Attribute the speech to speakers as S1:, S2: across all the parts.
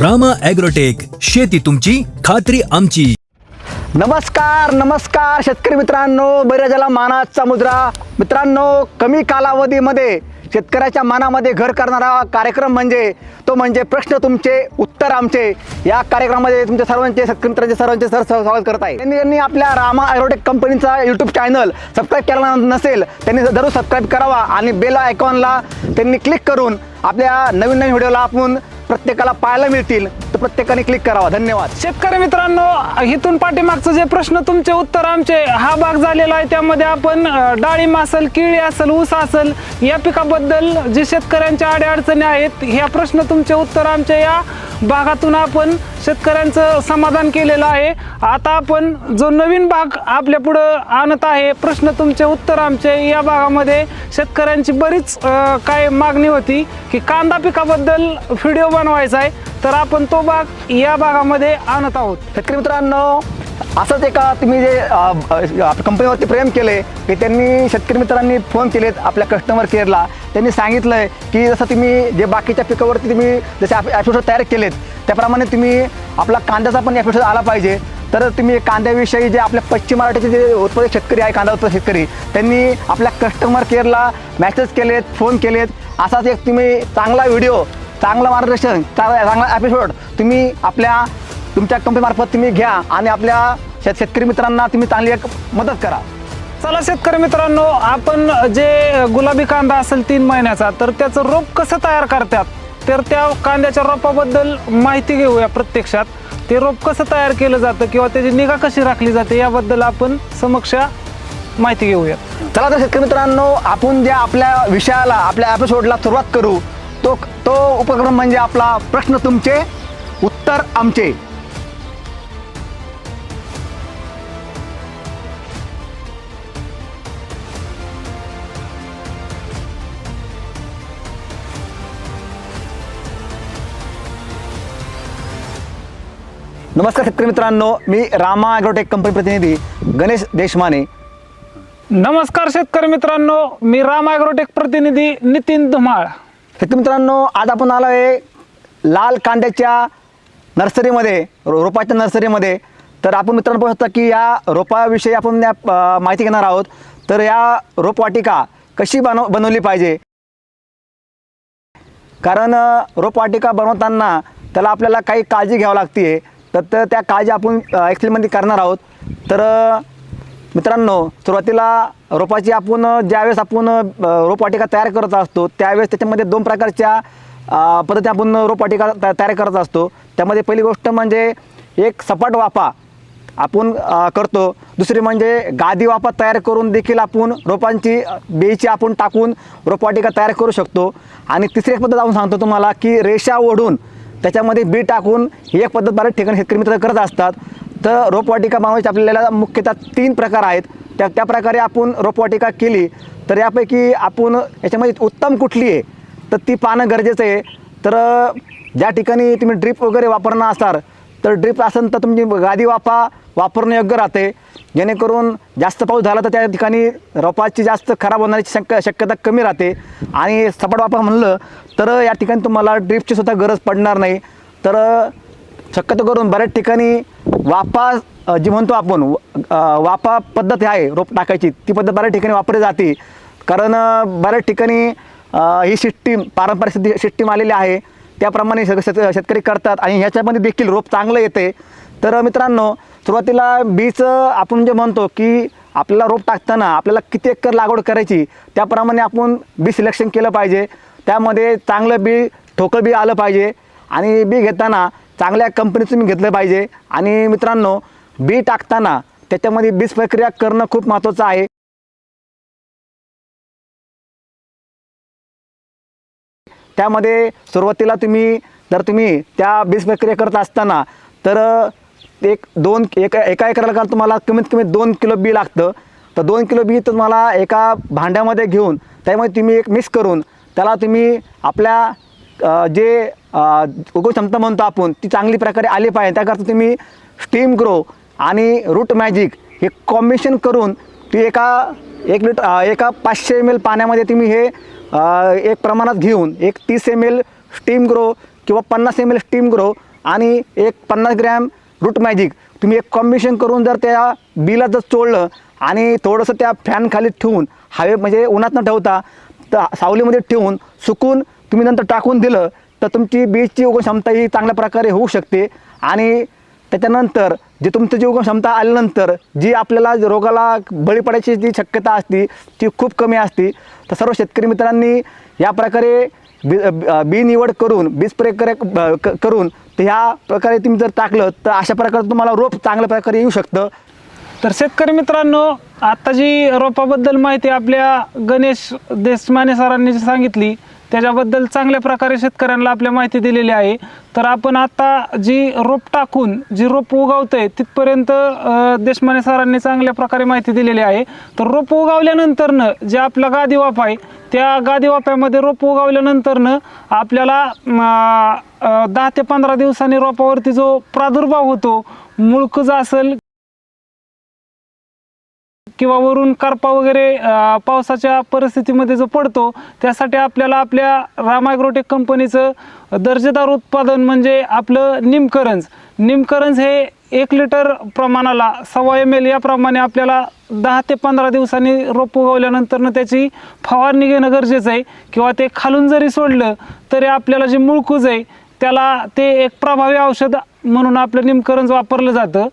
S1: Rama agrotech शेती तुमची खात्री आमची.
S2: नमस्कार नमस्कार शेतकरी मित्रांनो बैराजाला मानाचा मुद्रा. मित्रांनो कमी कालावधीमध्ये शेतकऱ्याच्या मनामध्ये घर करणारा कार्यक्रम म्हणजे तो म्हणजे प्रश्न तुमचे उत्तर आमचे. या कार्यक्रमामध्ये तुमच्या सर्वांचे शेतकरी मित्रांचे सर्वांचे सर स्वागत करत आहे. त्यांनी त्यांनी आपल्या रामा ॲग्रोटेक कंपनीचा यूट्यूब चॅनल सबस्क्राईब केला नसेल त्यांनी जरूर सबस्क्राईब करावा आणि बेल आयकॉनला त्यांनी क्लिक करून आपल्या नवीन नवीन व्हिडिओला आपण प्रत्येकाला पाहायला मिळतील तर प्रत्येकाने क्लिक करावा. धन्यवाद.
S3: शेतकरी मित्रांनो इथून पाठीमागचं जे प्रश्न तुमचे उत्तर आमचे हा भाग झालेला आहे. त्यामध्ये आपण डाळिंब असेल केळी असेल ऊस असेल या पिकाबद्दल जे शेतकऱ्यांच्या अडीअडचणी आहेत ह्या प्रश्न तुमचे उत्तर आमच्या या भागातून आपण शेतकऱ्यांचं समाधान केलेलं आहे. आता आपण जो नवीन भाग आपल्या पुढं आणत आहे प्रश्न तुमचे उत्तर आमचे या भागामध्ये शेतकऱ्यांची बरीच काय मागणी होती की कांदा पिकाबद्दल व्हिडिओ बनवायचा आहे. तर आपण तो भाग या भागामध्ये आणत आहोत.
S2: शेतकरी मित्रांनो असंच एका तुम्ही जे आपल्या कंपनीवरती प्रेम केले की त्यांनी शेतकरी मित्रांनी फोन केलेत आपल्या कस्टमर केअरला त्यांनी सांगितलं आहे की जसं तुम्ही जे बाकीच्या पिकावरती तुम्ही जसे ॲपिसोड तयार केलेत त्याप्रमाणे तुम्ही आपला कांद्याचा पण ॲपिसोड आला पाहिजे. तर तुम्ही कांद्याविषयी जे आपल्या पश्चिम महाराष्ट्राचे जे उत्पादक शेतकरी आहे कांदा उत्पादक शेतकरी त्यांनी आपल्या कस्टमर केअरला मॅसेज केलेत फोन केलेत. असाच एक तुम्ही चांगला व्हिडिओ चांगलं मार्गदर्शन चांगला चांगला एपिसोड तुम्ही आपल्या तुमच्या कंपनीमार्फत तुम्ही घ्या आणि आपल्या शेत शेतकरी मित्रांना तुम्ही चांगली एक मदत करा.
S3: चला शेतकरी मित्रांनो आपण जे गुलाबी कांदा असेल तीन महिन्याचा तर त्याचं रोप कसं तयार करतात? तर त्या कांद्याच्या रोपाबद्दल माहिती घेऊया प्रत्यक्षात. ते रोप कसं तयार केलं जातं किंवा त्याची निगा कशी राखली जाते याबद्दल आपण समक्ष माहिती घेऊया.
S2: चला तर शेतकरी मित्रांनो आपण ज्या आपल्या विषयाला आपल्या एपिसोडला सुरुवात करू तो तो उपक्रम म्हणजे आपला प्रश्न तुमचे उत्तर आमचे. नमस्कार शेतकरी मित्रांनो मी रामा ॲग्रोटेक कंपनी प्रतिनिधी गणेश देशमाने.
S3: नमस्कार शेतकरी मित्रांनो मी राम ॲग्रोटेक प्रतिनिधी नितीन धुमाळ.
S2: शेतकरी मित्रांनो आज आपण आलो आहे लाल कांद्याच्या नर्सरीमध्ये रो रोपाच्या नर्सरीमध्ये. तर आपण मित्रांनो पाहू शकता की या रोपाविषयी आपण या अ, माहिती घेणार आहोत. तर या रोपवाटिका कशी बनव बनवली पाहिजे? कारण अ, रोपवाटिका बनवताना त्याला आपल्याला काही काळजी घ्यावी लागते तर तर त्या काळजी आपण ॲक्च्युलीमध्ये करणार आहोत. तर मित्रांनो सुरुवातीला रोपाची आपण ज्यावेळेस आपण रोपवाटिका तयार करत असतो त्यावेळेस त्याच्यामध्ये दोन प्रकारच्या पद्धती आपण रोपवाटिका त- तयार करत असतो. त्यामध्ये पहिली गोष्ट म्हणजे एक सपाट वाफा आपण करतो. दुसरी म्हणजे गादी वाफा तयार करून देखील आपण रोपांची बेची आपण टाकून रोपवाटिका तयार करू शकतो. आणि तिसरी एक पद्धत आपण सांगतो तुम्हाला की रेषा ओढून त्याच्यामध्ये बी टाकून ही एक पद्धत बऱ्याच ठिकाणी शेतकरी मित्र करत असतात. तर रोपवाटिका बनवायची आपल्याला मुख्यतः तीन प्रकार आहेत. त्या त्या प्रकारे आपण रोपवाटिका केली तर यापैकी आपण याच्यामध्ये उत्तम कुठली आहे? तर ती पाहणं गरजेचं आहे. तर ज्या ठिकाणी तुम्ही ड्रीप वगैरे वापरणार असाल तर ड्रीप असेल तर तुमची गादी वाफा वापरणं योग्य राहते. जेणेकरून जास्त पाऊस झाला तर त्या ठिकाणी रोपाची जास्त खराब होण्याची शक्य शक्यता कमी राहते. आणि सपाट वाफा म्हणलं तर या ठिकाणी तुम्हाला ड्रिपची सुद्धा गरज पडणार नाही. तर शक्यतो करून बऱ्याच ठिकाणी वाफा जी म्हणतो आपण वापा वाफा पद्धत आहे रोप टाकायची ती पद्धत बऱ्याच ठिकाणी वापरली जाते. कारण बऱ्याच ठिकाणी ही सिस्टीम पारंपरिक सिद्धी- सिस्टीम आलेली आहे. त्याप्रमाणे सगळे शेत शेतकरी करतात आणि ह्याच्यामध्ये देखील रोप चांगलं येते. तर मित्रांनो सुरुवातीला बीच आपण जे म्हणतो की आपल्याला रोप टाकताना आपल्याला किती एकर लागवड करायची त्याप्रमाणे आपण बी सिलेक्शन केलं पाहिजे. त्यामध्ये चांगलं बी ठोकं बी आलं पाहिजे. आणि बी घेताना चांगल्या कंपनीचं मी घेतलं पाहिजे. आणि मित्रांनो बी टाकताना त्याच्यामध्ये बीज प्रक्रिया करणं खूप महत्त्वाचं आहे. त्यामध्ये सुरुवातीला तुम्ही जर तुम्ही त्या बीज प्रक्रिया करत असताना तर एक दोन एका एका एकराला तुम्हाला कमीत कमी दोन किलो बी लागतं. तर दोन किलो बी तुम्हाला एका भांड्यामध्ये घेऊन त्यामध्ये तुम्ही एक मिक्स करून त्याला तुम्ही आपल्या जे उगव क्षमता म्हणतो आपण ती चांगली प्रकारे आली पाहिजे. त्याकरता तुम्ही स्टीम ग्रो आणि रूट मॅजिक हे कॉम्बिनेशन करून ती एका एक लिटर एका पाचशे एम एल पाण्यामध्ये तुम्ही हे एक प्रमाणात घेऊन एक तीस एम एल स्टीम ग्रो किंवा पन्नास एम एल स्टीम ग्रो आणि एक पन्नास ग्रॅम रूट मॅजिक. तुम्ही एक कॉम्बिनेशन करून जर त्या बीला जर चोळलं आणि थोडंसं त्या फॅन खाली ठेवून हवे म्हणजे उन्हात न ठेवता तर सावलीमध्ये ठेवून सुकून तुम्ही नंतर टाकून दिलं तर तुमची बीजची उगम क्षमता ही चांगल्या प्रकारे होऊ शकते. आणि त्याच्यानंतर जे तुमचं जी उगम क्षमता आल्यानंतर जी आपल्याला रोगाला बळी पडायची जी शक्यता असती ती खूप कमी असती. तर सर्व शेतकरी मित्रांनी या प्रकारे बी बी निवड करून बीज स्प्रे करे क- करून तर ह्या प्रकारे तुम्ही जर टाकलं तर अशा प्रकारे तुम्हाला रोप चांगल्या प्रकारे येऊ शकतं.
S3: तर शेतकरी मित्रांनो आता जी रोपाबद्दल माहिती आपल्या गणेश देशमाने सरांनी जी सांगितली त्याच्याबद्दल चांगल्या प्रकारे शेतकऱ्यांना आपल्या माहिती दिलेली आहे. तर आपण आता जी रोप टाकून जी रोप उगवतंय तिथपर्यंत देशमाने सरांनी चांगल्या प्रकारे माहिती दिलेली आहे. तर रोप उगवल्यानंतरनं जे आपला गादी वाफ आहे त्या गादी वाफ्यामध्ये रोप उगवल्यानंतरनं आपल्याला दहा ते पंधरा दिवसांनी रोपावरती जो प्रादुर्भाव होतो मुळकज असेल किंवा वरून करपा वगैरे पावसाच्या परिस्थितीमध्ये जो पडतो त्यासाठी आपल्याला आपल्या रामायग्रोटेक कंपनीचं दर्जेदार उत्पादन म्हणजे आपलं निमकरंज. निमकरंज हे एक लिटर प्रमाणाला सव्वा एम एल याप्रमाणे आपल्याला दहा ते पंधरा दिवसांनी रोप उगवल्यानंतरनं त्याची फवारणी घेणं गरजेचं आहे. किंवा ते खालून जरी सोडलं तरी आपल्याला जे मुळकूज आहे त्याला ते एक प्रभावी औषध म्हणून आपलं निमकरंज वापरलं जातं.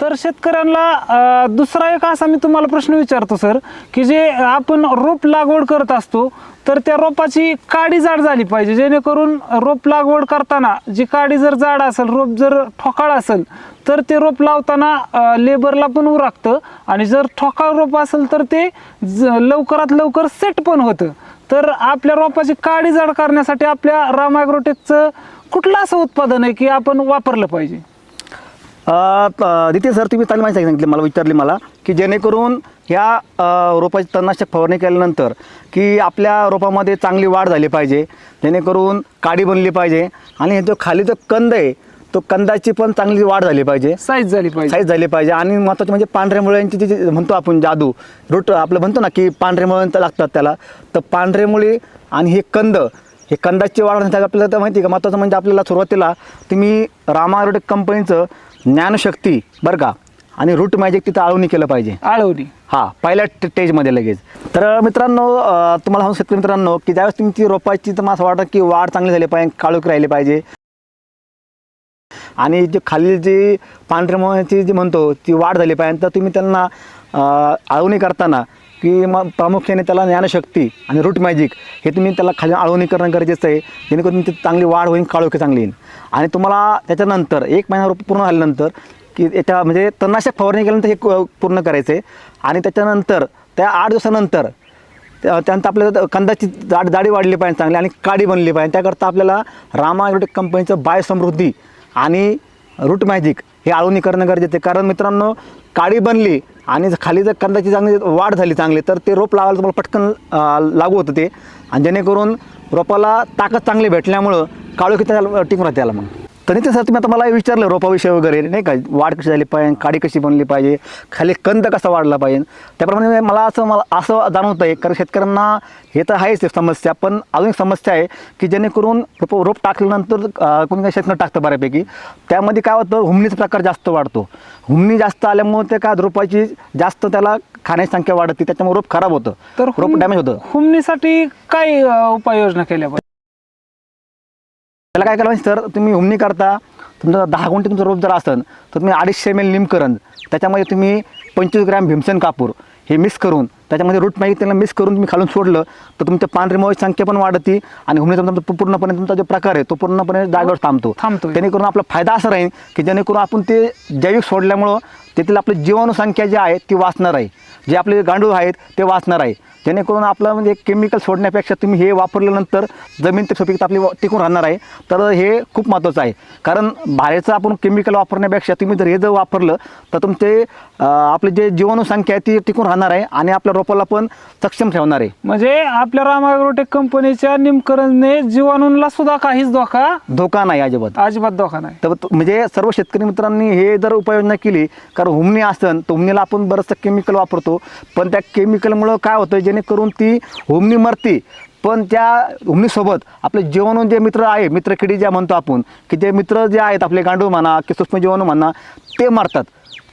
S3: तर शेतकऱ्यांना दुसरा एक असा मी तुम्हाला प्रश्न विचारतो सर की जे आपण रोप लागवड करत असतो तर त्या रोपाची काडी जाड झाली पाहिजे. जेणेकरून रोप लागवड करताना जी काडी जर जाड असेल रोप जर ठोकाळ असेल तर ते रोप लावताना लेबरला पण उरागतं आणि जर ठोकाळ रोप असेल तर ते ज- लवकरात लवकर सेट पण होतं. तर आपल्या रोपाची काडी जाड करण्यासाठी आपल्या रामायग्रोटेकचं कुठलं असं उत्पादन आहे की आपण वापरलं पाहिजे?
S2: दिते सर तुम्ही चांगली माहिती सांगितली मला विचारली मला की जेणेकरून ह्या रोपाची तणनाशक फवारणी केल्यानंतर की आपल्या रोपामध्ये चांगली वाढ झाली पाहिजे जेणेकरून काडी बनली पाहिजे आणि हे जो खाली जो कंद आहे तो कंदाची पण चांगली वाढ झाली पाहिजे.
S3: साईज झाली पाहिजे.
S2: साईज झाली पाहिजे आणि महत्त्वाचं म्हणजे पांढऱ्या मुळ्यांची जी म्हणतो आपण जादू रूट आपलं म्हणतो ना की पांढरे मुळं लागतात त्याला तर पांढरे मुळी आणि हे कंद हे कंदाची वाढ आपल्याला तर माहिती आहे का महत्त्वाचं म्हणजे आपल्याला सुरुवातीला तुम्ही रामारोटेक कंपनीचं ज्ञानशक्ती बरं का? आणि रूट मॅजिक तिथं आळवणी केलं पाहिजे.
S3: आळवणी.
S2: हां पहिल्या स्टेजमध्ये लगेच. तर मित्रांनो अं, तुम्हाला सांगू शेतकरी मित्रांनो की ज्यावेळेस तुमची रोपाची तर मला असं वाटतं की वाढ चांगली झाली पाहिजे काळोख राहिली पाहिजे. आणि जे खाली जी पांढऱ्या मुळाची जी म्हणतो ती वाढ झाली पाहिजे. तर तुम्ही त्यांना अं, आळवणी करताना की मग प्रामुख्याने त्याला ज्ञानशक्ती आणि रूट मॅजिक हे तुम्ही त्याला खाली आळवणी करणं गरजेचं आहे. जेणेकरून तुमची चांगली वाढ होईल काळोखी चांगली येईल. आणि तुम्हाला त्याच्यानंतर एक महिना रोप पूर्ण झाल्यानंतर की याच्या म्हणजे तणनाशक फवारणी केल्यानंतर हे क- पूर्ण करायचं आहे आणि त्याच्यानंतर त्या आठ दिवसानंतर त्या- त्यानंतर आपल्याला कंदाची जाड जाडी वाढली पाहिजे चांगली आणि काडी बनली पाहिजे. त्याकरता आपल्याला रामा ॲग्रोटेक कंपनीचं बायसमृद्धी आणि रूट मॅजिक हे आळवणी करणं गरजेचं आहे. कारण मित्रांनो काडी बनली आणि जर खाली जर कंदाची चांगली वाढ झाली चांगली तर ते रोप लावायला तुम्हाला पटकन लागू होतं ते. आणि जेणेकरून रोपाला ताकद चांगली भेटल्यामुळं काळोखी त्याला टिकून राहते त्याला मग. तर ते सर तुम्ही आता मला विचारलं रोपाविषयी वगैरे नाही का? वाढ कशी झाली पाहिजे काडी कशी बनली पाहिजे खाली कंद कसा वाढला पाहिजे? त्याप्रमाणे मला असं मला असं जाणवतं आहे कारण शेतकऱ्यांना हे तर आहेच समस्या पण अजून एक समस्या आहे की जेणेकरून रोप रोप टाकल्यानंतर कोणी काही शेतकरी टाकतं बऱ्यापैकी. त्यामध्ये काय होतं हुमणीचा प्रकार जास्त वाढतो. हुमणी जास्त आल्यामुळे ते काय रोपाची जास्त त्याला खाण्याची संख्या वाढते त्याच्यामुळे रोप खराब होतं.
S3: तर
S2: रोप डॅमेज होतं.
S3: हुमणीसाठी काय उपाययोजना केल्या पाहिजे?
S2: त्याला काय करायला सर तुम्ही हुमणी करता तुमचा दहा गुंठे तुमचं रोप जर असेल तर तुम्ही अडीचशे एम एल निमकरंज त्याच्यामध्ये तुम्ही पंचवीस ग्रॅम भीमसेन कापूर हे मिक्स करून त्याच्यामध्ये रूट माहिती त्याला मिक्स करून तुम्ही खालून सोडलं तर तुमच्या पांढरे मोळची संख्या पण वाढती आणि हुमणीचा तुमचा पूर्णपणे तुमचा जो प्रकार आहे तो पूर्णपणे जागेवर थांबतो
S3: थांबतोय.
S2: जेणेकरून आपला फायदा असा राहील की जेणेकरून आपण ते जैविक सोडल्यामुळं तेथील आपली जीवाणू संख्या जी आहे ती वाचणार आहे. जे आपले गांडूळ आहेत ते वाचणार आहे. जेणेकरून आपलं म्हणजे केमिकल सोडण्यापेक्षा तुम्ही हे वापरल्यानंतर जमीन ते सुपीकता आपली टिकून राहणार आहे. तर हे खूप महत्त्वाचं आहे. कारण बाहेरचं आपण केमिकल वापरण्यापेक्षा तुम्ही जर हे जर वापरलं तर तुमचे आपले जे जीवाणू संख्या आहे ती टिकून राहणार आहे आणि आपल्या रोपाला पण सक्षम ठेवणार आहे.
S3: म्हणजे आपल्या रामायग्रोटेक कंपनीच्या निमकरंजने जीवाणूंना सुद्धा काहीच धोका
S2: धोका नाही अजिबात.
S3: अजिबात धोका नाही.
S2: तर म्हणजे सर्व शेतकरी मित्रांनी हे जर उपाययोजना केली कारण हुमणी असन तर हुमणीला आपण बरंचसं केमिकल वापरतो. पण त्या केमिकलमुळं काय होतं जेणेकरून ती हुमणी मरती. पण त्या हुमणीसोबत आपले जीवाणू जे मित्र आहे मित्रकिडी ज्या म्हणतो आपण की जे मित्र जे आहेत आपले गांडू म्हणा की सूक्ष्म जीवाणू म्हणा ते मारतात.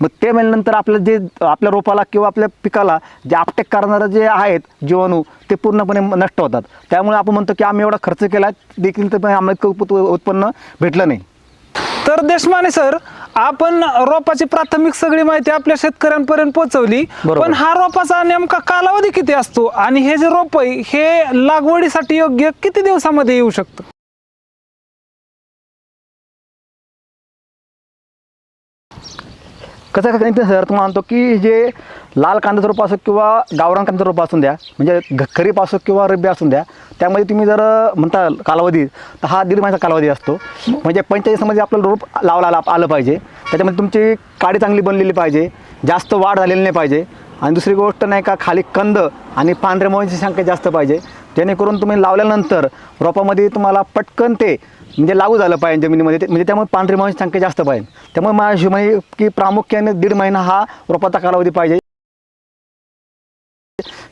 S2: मग ते मेल्यानंतर आपलं जे आपल्या रोपाला किंवा आपल्या पिकाला जे आपटेक करणारं जे आहेत जीवाणू ते पूर्णपणे नष्ट होतात. त्यामुळे आपण म्हणतो की आम्ही एवढा खर्च केला देखील तर आम्हाला उत्पन्न भेटलं नाही.
S3: तर देशमाने सर आपण रोपाची प्राथमिक सगळी माहिती आपल्या शेतकऱ्यांपर्यंत पोहोचवली.
S2: बरोबर.
S3: पण हा रोपाचा नेमका कालावधी किती असतो? आणि हे जे रोप आहे हे लागवडीसाठी योग्य किती दिवसामध्ये येऊ शकतं?
S2: कसं काय करायचं सर तुम्हाला म्हणतो की जे लाल कांद्याचं रोप असो किंवा गावरान कांद्याचं रोप असून द्या म्हणजे घ- खरीप असो किंवा रब्बी असून द्या त्यामध्ये तुम्ही जर म्हणता कालावधी तर हा दीड महिन्याचा कालावधी असतो. म्हणजे पंचेचाळीसमध्ये आपलं रोप लावला आला- आलं पाहिजे. त्याच्यामध्ये तुमची काडी चांगली बनलेली पाहिजे जास्त वाढ झालेली नाही पाहिजे. आणि दुसरी गोष्ट नाही का खाली कंद आणि पांढऱ्या मुळांची संख्या जास्त पाहिजे. जेणेकरून तुम्ही लावल्यानंतर रोपामध्ये तुम्हाला पटकन ते म्हणजे लागू झालं पाहिजे जमिनीमध्ये. ते म्हणजे त्यामुळे पांढरी मुळांची संख्या जास्त पाहिजे. त्यामुळे माझ्या हिशोबाने की प्रामुख्याने दीड महिना हा रोपाचा कालावधी पाहिजे.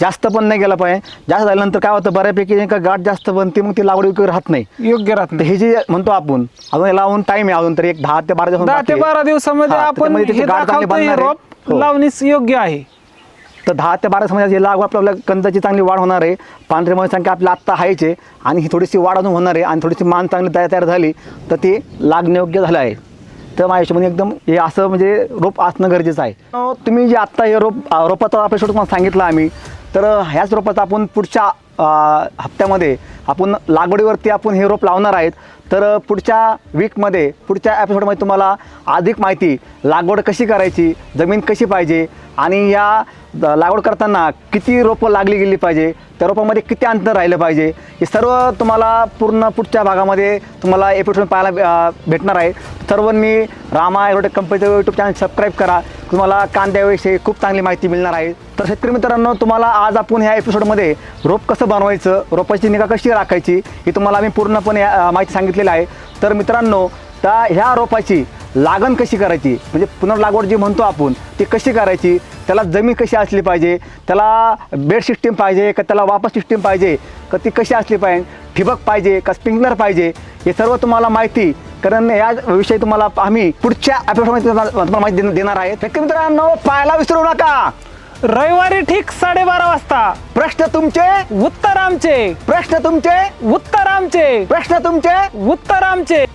S2: जास्त पण नाही गेला पाहिजे. जास्त झाल्यानंतर काय होतं बऱ्यापैकी का गाठ जास्त बनते मग ती लागवड वगैरे राहत नाही.
S3: योग्य राहत नाही.
S2: हे जे म्हणतो आपण अजून याला अजून टाइम आहे अजून तरी एक दहा ते बारा दिवस
S3: दहा ते. बारा दिवसामध्ये आपण हे दाखवतो हे. रोप
S2: हो.
S3: लावणीस योग्य आहे.
S2: तर दहा ते बारा समजा जे लागू आपल्याला कंदाची चांगली वाढ होणार आहे पांढरे मुळे संख्या आपल्या आत्ता आहे आणि ही थोडीशी वाढ अजून होणार आहे आणि थोडीशी मान चांगली तयार तयार झाली तर ती लागण्यायोग्य झालं आहे. तर माझ्या हिशोबाने एकदम हे असं म्हणजे रोप असणं गरजेचं आहे. तुम्ही जे आत्ता हे रोप रोपाचा आपल्या शेवट तुम्हाला सांगितलं आम्ही तर ह्याच रोपाचा आपण पुढच्या हप्त्यामध्ये आपण लागवडीवरती आपण हे रोप लावणार आहेत. तर पुढच्या वीकमध्ये पुढच्या एपिसोडमध्ये तुम्हाला अधिक माहिती लागवड कशी करायची जमीन कशी पाहिजे आणि या लागवड करताना किती रोपं लागली गेली पाहिजे त्या रोपामध्ये किती अंतर राहिलं पाहिजे हे सर्व तुम्हाला पूर्ण पुढच्या भागामध्ये तुम्हाला एपिसोड पाहायला भेटणार आहे. सर्वांनी रामा एरोटेक कंपनीचं यूट्यूब चॅनल सबस्क्राईब करा. तुम्हाला कांद्याविषयी खूप चांगली माहिती मिळणार आहे. तर शेतकरी मित्रांनो तुम्हाला आज आपण ह्या एपिसोडमध्ये रोप कसं बनवायचं रोपाची निगा कशी राखायची ही तुम्हाला आम्ही पूर्णपणे माहिती सांगितलेली आहे. तर मित्रांनो त्या ह्या रोपाची लागण कशी करायची? म्हणजे पुनर्लागवड जी म्हणतो आपण ती कशी करायची? त्याला जमीन कशी असली पाहिजे? त्याला बेड सिस्टीम पाहिजे का त्याला वापस सिस्टीम पाहिजे? का ती कशी असली पाहिजे? ठिबक पाहिजे का स्प्रिंकलर पाहिजे? हे सर्व तुम्हाला माहिती कारण या विषयी तुम्हाला आम्ही पुढच्या एपिसोडमध्ये तुम्हाला माहिती देण- देणार आहे. शेतकरी मित्रांनो पाहायला विसरू नका.
S3: रविवारी ठीक साडेबारा वाजता.
S2: प्रश्न तुमचे?
S3: उत्तर आमचे.
S2: प्रश्न तुमचे?
S3: उत्तर आमचे.
S2: प्रश्न तुमचे?
S3: उत्तर आमचे.